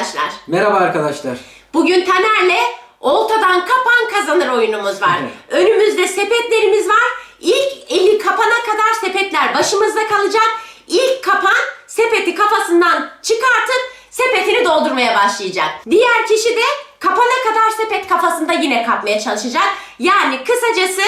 arkadaşlar. Merhaba arkadaşlar. Bugün Taner'le oltadan kapan kazanır oyunumuz var. Önümüzde sepetlerimiz var. İlk eli kapana kadar sepetler başımızda kalacak. İlk kapan sepeti kafasından çıkartıp sepetini doldurmaya başlayacak. Diğer kişi de kapana kadar sepet kafasında yine kapmaya çalışacak. Yani kısacası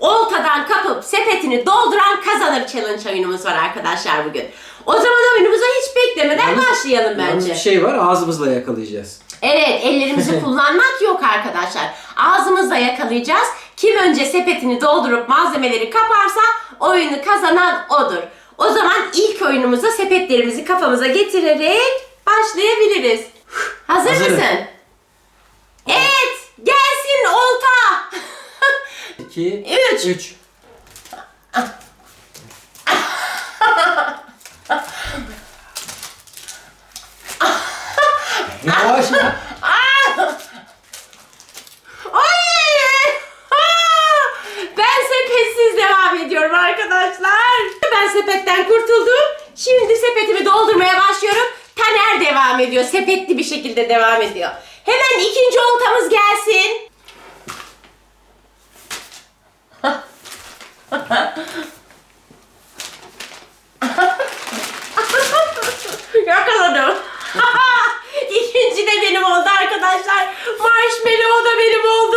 oltadan kapıp sepetini dolduran kazanır challenge oyunumuz var arkadaşlar bugün. O zaman oyunumuza hiç beklemeden Yalnız- başlayalım Yalnız bence. bir şey var ağzımızla yakalayacağız. Evet, ellerimizi kullanmak yok arkadaşlar. Ağzımızla yakalayacağız. Kim önce sepetini doldurup malzemeleri kaparsa oyunu kazanan odur. O zaman ilk oyunumuza sepetlerimizi kafamıza getirerek başlayabiliriz. Hazır Hazırım. mısın? Evet, gelsin olta. 2, Üç. 3. Yavaş ya. Ay! Ben sepetsiz devam ediyorum arkadaşlar. Ben sepetten kurtuldum. Şimdi sepetimi doldurmaya başlıyorum. Taner devam ediyor. Sepetli bir şekilde devam ediyor. Hemen ikinci oltamız gelsin. Yakaladım. İkinci de benim oldu arkadaşlar. Marshmallow da benim oldu.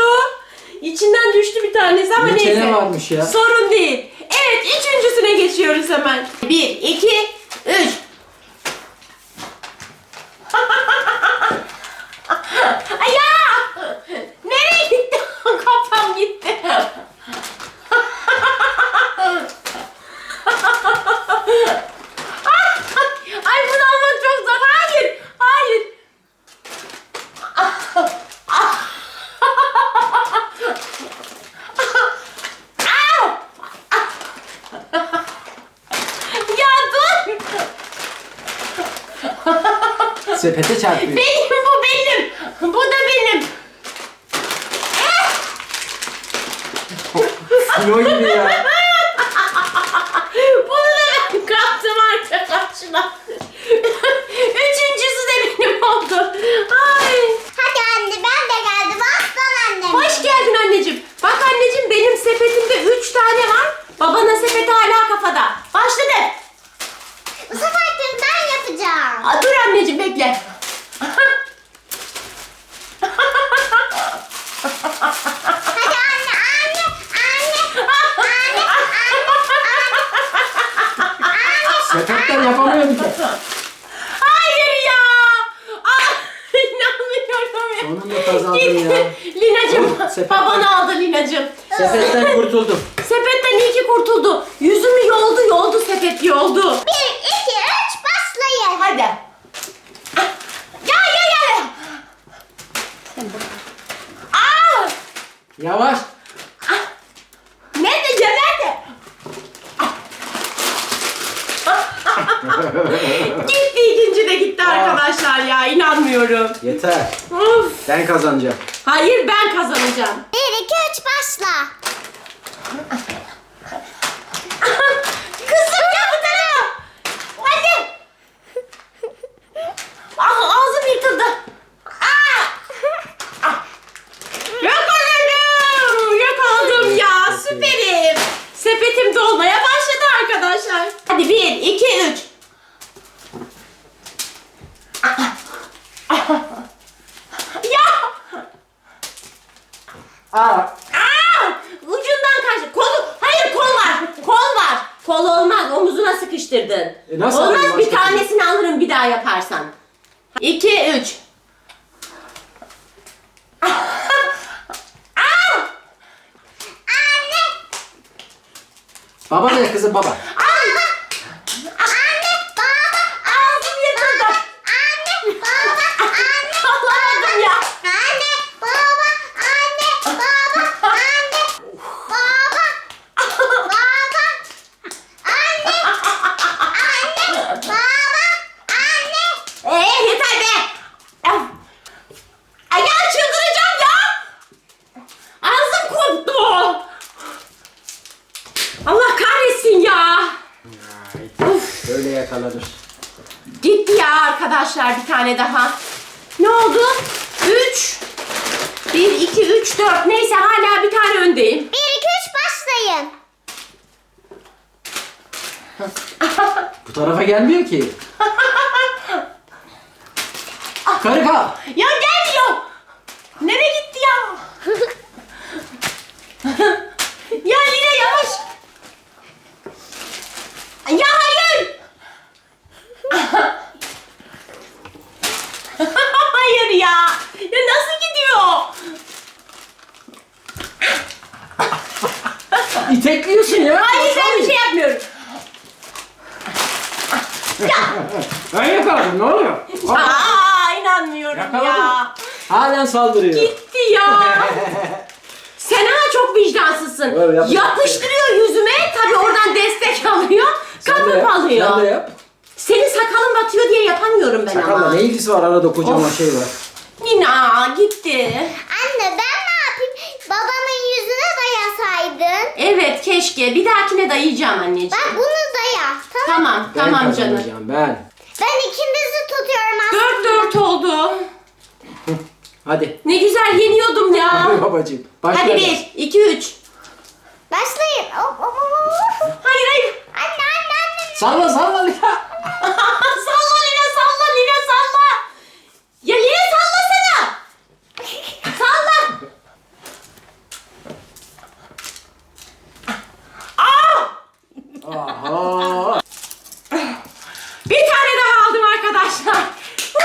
İçinden düştü bir tanesi ama Ne neyse. varmış ya. Sorun değil. Evet üçüncüsüne geçiyoruz hemen. 1, 2, Sepete çarpıyor. Benim bu benim. Bu da benim. Kilo gibi ya. Bunu da ben kaptım arkadaşlar. Üçüncüsü de benim oldu. Ay. Hadi anne ben de geldim. Aslan annem. Hoş geldin anneciğim. Bak anneciğim benim sepetimde üç tane var. Babanın sepeti hala kafada. Başladı. Bu sefer de ben yapacağım. Aa, dur anneciğim bekle. Hadi anne anne anne anne Sepetten ki. Hayır ya. Aa, inanmıyorum ya. Sonunda kazandım ya. Linacığım, Oh, sepet baban var. aldı Linacığım. Sepetten kurtuldum. Sepetten iyi ki kurtuldu. Yüzümü yoldu, yoldu sepet yoldu. Bir iki üç başlayın. Hadi. Ya ya ya. Aa! Yavaş. gitti ikinci de gitti arkadaşlar ya inanmıyorum. Yeter. Of. Ben kazanacağım. Hayır ben kazanacağım. 1, 2, 3 başla. Kızım ya bu tarafa. Hadi. Ah ağzım yırtıldı. Ah. Ah. Yakaladım. Yakaladım ya süperim. Sepetim dolmaya başladı arkadaşlar. Hadi 1, 2, 3. yaparsan. İki, üç. Baba ne kızım baba. Anne, baba, ağzım yırtıldı. Anne baba anne Alamadım ya. anne baba anne baba anne baba baba anne anne baba anne. Ee yeter be. Ay ya çıldıracağım ya. Ağzım koptu. Allah kahretsin ya. Yakalanır. Gitti ya arkadaşlar bir tane daha. Ne oldu? 3 1 2 3 4 neyse hala bir tane öndeyim. 1, 2, 3 başlayın. Bu tarafa gelmiyor ki. Karika. Ya gelmiyor. Nereye gitti ya? ya Lina yavaş. Ya hayır. hayır ya. Ya nasıl gidiyor? İtekliyorsun ya. Hayır ben bir şey yapmıyorum. Ben yakaladım ne oluyor? Aa, Aa inanmıyorum Yakaladım. ya. Halen saldırıyor. Gitti ya. Sen ha çok vicdansızsın. Yap. Yapıştırıyor yüzüme. Tabii oradan destek alıyor. Sen de Kapı yap, alıyor. Sen de yap. Senin sakalın batıyor diye yapamıyorum ben Sakalla ama. ne ilgisi var arada kocaman Of. şey var. Nina gitti. Anne ben ne yapayım? Babamın yüzüne dayasaydın. Evet keşke. Bir dahakine dayayacağım anneciğim. Bak bunu daya. Tamam. Tamam Ben tamam canım. kazanacağım, Ben. Ben ikinizi tutuyorum aslında. Dört dört oldu. Hadi. Ne güzel yeniyordum ya. Hadi babacığım. Başla. Hadi bir, iki, üç. Başlayın. Hop, hop, hop, hop. Hayır hayır. Anne anne anne. Salla salla Lina salla Lina salla. Ya Lina sallasana. Salla. Aa! Aha. Bir tane daha aldım arkadaşlar. Uuu,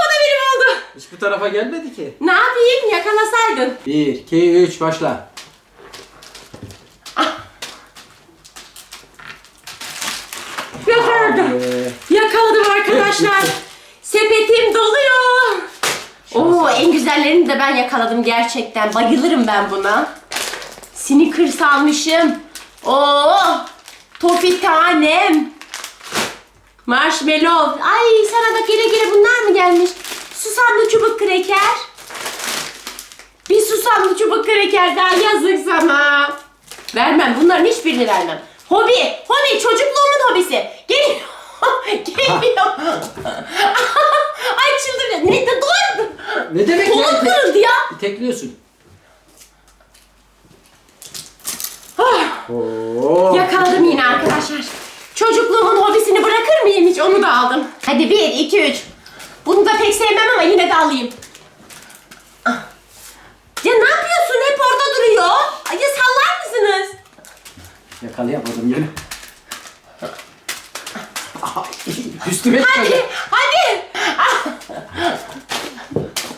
o da benim oldu. Hiç bu tarafa gelmedi ki. Ne yapayım yakalasaydın. 1, 2, 3 başla. Yakaladım. Ee, Yakaladım arkadaşlar. Sepetim doluyor. Oo en güzellerini de ben yakaladım gerçekten. Bayılırım ben buna. Snickers almışım. Oo tofi tanem. Marshmallow. Ay sana da gele gele bunlar mı gelmiş? Susamlı çubuk kreker. Bir susamlı çubuk kreker daha yazık sana. Vermem. Bunların hiçbirini vermem. Hobi. Hobi. Çocukluğumun hobisi. Geliyor. Geliyor. Ay çıldıracağım. Ne de dur. ne demek Kolum ya? Kırıldı ya. İtekliyorsun. Ah, Oo. Yakaladım yine arkadaşlar. Çocukluğumun hobisini bırakır mıyım hiç? Onu da aldım. Hadi bir, iki, üç. Bunu da pek sevmem ama yine de alayım. Ah. Ya ne yapıyorsun? Hep orada duruyor. Ya sallar mısınız? Yakalayamadım yine. Ay, Üstüme Hadi, çıkacak. hadi.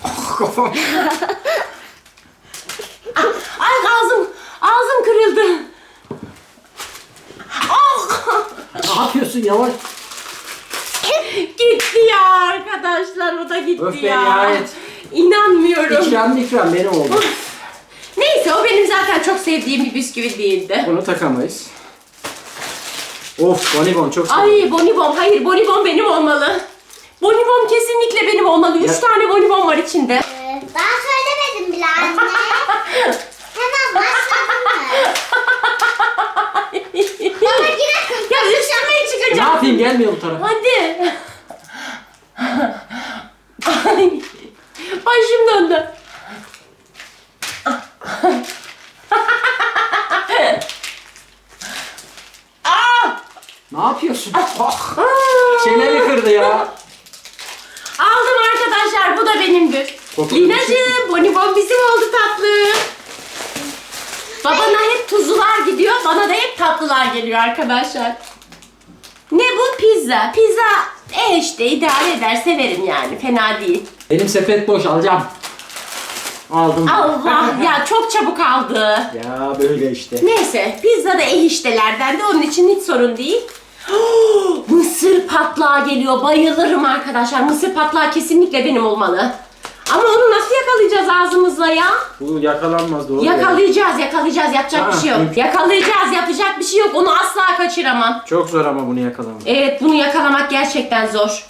Ah, Kafam. ah, ay ağzım, ağzım kırıldı. Ah, Ne yapıyorsun yavaş? Gitti ya arkadaşlar, o da gitti Öf be, ya. nihayet. İnanmıyorum. İkram ikram benim oldu. Neyse o benim zaten çok sevdiğim bir bisküvi değildi. Bunu takamayız. Of bonibon çok seviyorum. Ay bonibon, hayır bonibon benim olmalı. Bonibon kesinlikle benim olmalı. Üç Ya- tane bonibon var içinde. Ee, Ben söylemedim bile anne. Hemen başladın mı? Baba yine kız. ya üstüme Ne çıkacak. yapayım gelmiyor bu tarafa. Hadi. Ay, başım döndü. Aa! Ne yapıyorsun? Ah, Aa! şeyleri kırdı ya. Aldım arkadaşlar bu da benimdir. Kokulu Linacığım bonibon bizim oldu tatlı. Babana hep tuzlular gidiyor bana da hep tatlılar geliyor arkadaşlar. Ne bu pizza? Pizza e işte idare eder severim yani fena değil. Benim sepet boş alacağım. Aldım. Allah ya çok çabuk aldı. Ya böyle işte. Neyse pizza da eh iştelerden de onun için hiç sorun değil. Mısır patlağı geliyor. Bayılırım arkadaşlar. Mısır patlağı kesinlikle benim olmalı. Ama onu nasıl yakalayacağız ağzımızla ya? Bu yakalanmaz doğru. ya. Yakalayacağız, yakalayacağız. Yapacak Ha, bir şey yok. mümkün. Yakalayacağız, yapacak bir şey yok. Onu asla kaçıramam. Çok zor ama bunu yakalamak. Evet, bunu yakalamak gerçekten zor.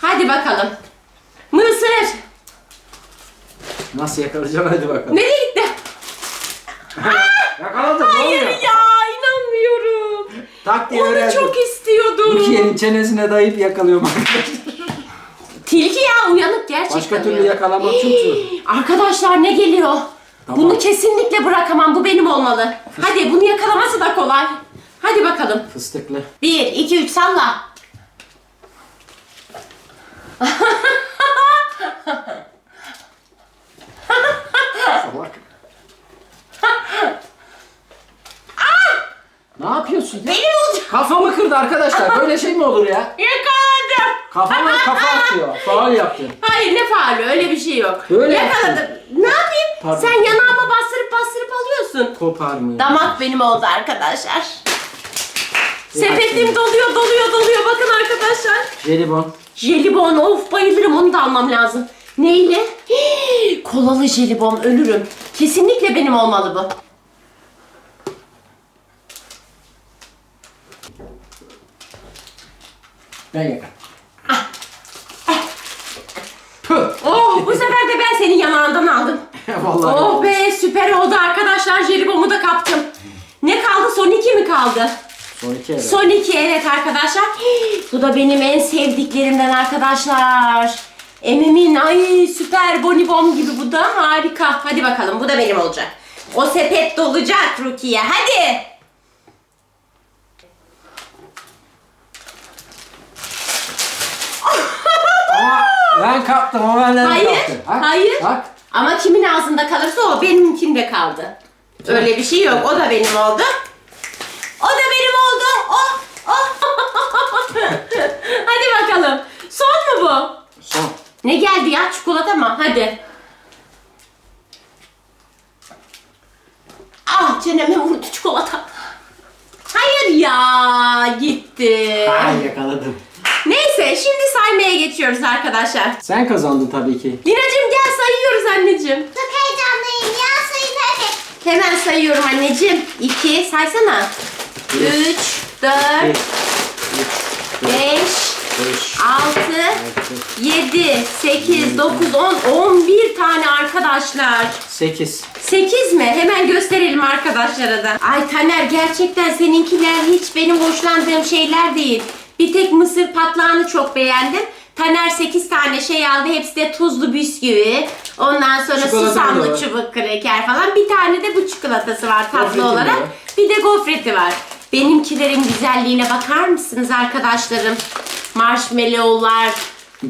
Hadi bakalım. Mısır. Nasıl yakalayacağım hadi bakalım. Nereye gitti? Yakaladım ne Hayır oluyor? ya, inanmıyorum. Tak diye Onu öğrendim. çok istiyordum. Rukiye'nin çenesine dayayıp yakalıyorum arkadaşlar. Tilki ya uyanık gerçekten. Başka türlü uyanık. yakalamak çok zor. Arkadaşlar ne geliyor? Tamam. Bunu kesinlikle bırakamam. Bu benim olmalı. Hadi bunu yakalaması da kolay. Hadi bakalım. Fıstıklı. Bir, iki, üç salla. Salak. ne yapıyorsun ya? Benim olacak. Kafamı kırdı arkadaşlar. Böyle şey mi olur ya? Yakaladım. Kafama kafa atıyor. Faal yaptın. Hayır ne faali öyle bir şey yok. Böyle Yakaladım. Ne yapayım? Pardon. Sen yanağıma bastırıp bastırıp alıyorsun. Koparmıyor. Damak benim oldu arkadaşlar. Sepetim doluyor doluyor doluyor bakın arkadaşlar. Jelibon. Jelibon of bayılırım onu da almam lazım. Neyle? Hii, Kolalı jelibon ölürüm. Kesinlikle benim olmalı bu. Ben yakarım. Püh. Oh bu sefer de ben senin yanağından aldım. Vallahi. Oh be süper oldu arkadaşlar jelibomu da kaptım. Ne kaldı son iki mi kaldı? Son iki evet. Son iki evet arkadaşlar. Hii, Bu da benim en sevdiklerimden arkadaşlar. Ememin ay süper bonibon gibi bu da harika. Hadi bakalım bu da benim olacak. O sepet dolacak Rukiye hadi. Ama ben kaptım ama benden Hayır, kaptı. Bak, hayır. Bak. Ama kimin ağzında kalırsa o benimkinde kaldı. Öyle bir şey yok. O da benim oldu. O da benim oldu. O, o. Hadi bakalım. Son mu bu? Son. Ne geldi ya? Çikolata mı? Hadi. Ah çeneme vurdu çikolata. Hayır ya gitti. Ay yakaladım. Neyse şimdi saymaya geçiyoruz arkadaşlar. Sen kazandın tabii ki. Lina'cığım gel sayıyoruz anneciğim. Çok heyecanlıyım ya sayın hadi. Hemen sayıyorum anneciğim. 2 saysana. 3, 4, 5, 5, 6, 7, 8, 9, 10, 11 tane arkadaşlar. 8. 8 mi? Hemen gösterelim arkadaşlara da. Ay Taner gerçekten seninkiler hiç benim hoşlandığım şeyler değil. Bir tek mısır patlağını çok beğendim. Taner 8 tane şey aldı. Hepsi de tuzlu bisküvi. Ondan sonra Çikolata da susamlı var. çubuk kreker falan. Bir tane de bu çikolatası var tatlı Gofreti olarak. var. Bir de gofreti var. Benimkilerin güzelliğine bakar mısınız arkadaşlarım? Marshmallowlar,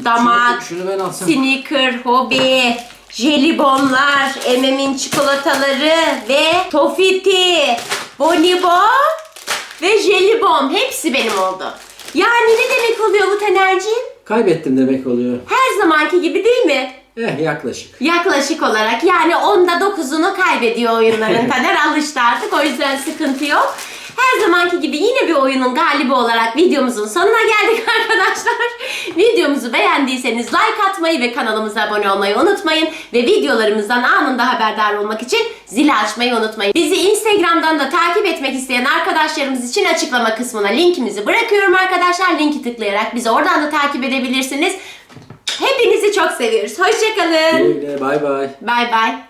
damak, Şunu, ben alsam. Snicker, Hobi, jelibonlar, Emem'in çikolataları ve Tofiti, Bonibon ve jelibon. Hepsi benim oldu. Yani ne demek oluyor bu Taner'ciğim? Kaybettim demek oluyor. Her zamanki gibi değil mi? Eh yaklaşık. Yaklaşık olarak yani onda 9'unu kaybediyor oyunların. Taner alıştı artık o yüzden sıkıntı yok. Her bir oyunun galibi olarak videomuzun sonuna geldik arkadaşlar. Videomuzu beğendiyseniz like atmayı ve kanalımıza abone olmayı unutmayın. Ve videolarımızdan anında haberdar olmak için zili açmayı unutmayın. Bizi Instagram'dan da takip etmek isteyen arkadaşlarımız için açıklama kısmına linkimizi bırakıyorum arkadaşlar. Linki tıklayarak bizi oradan da takip edebilirsiniz. Hepinizi çok seviyoruz. Hoşçakalın. Güle güle bay bay. Bay bay.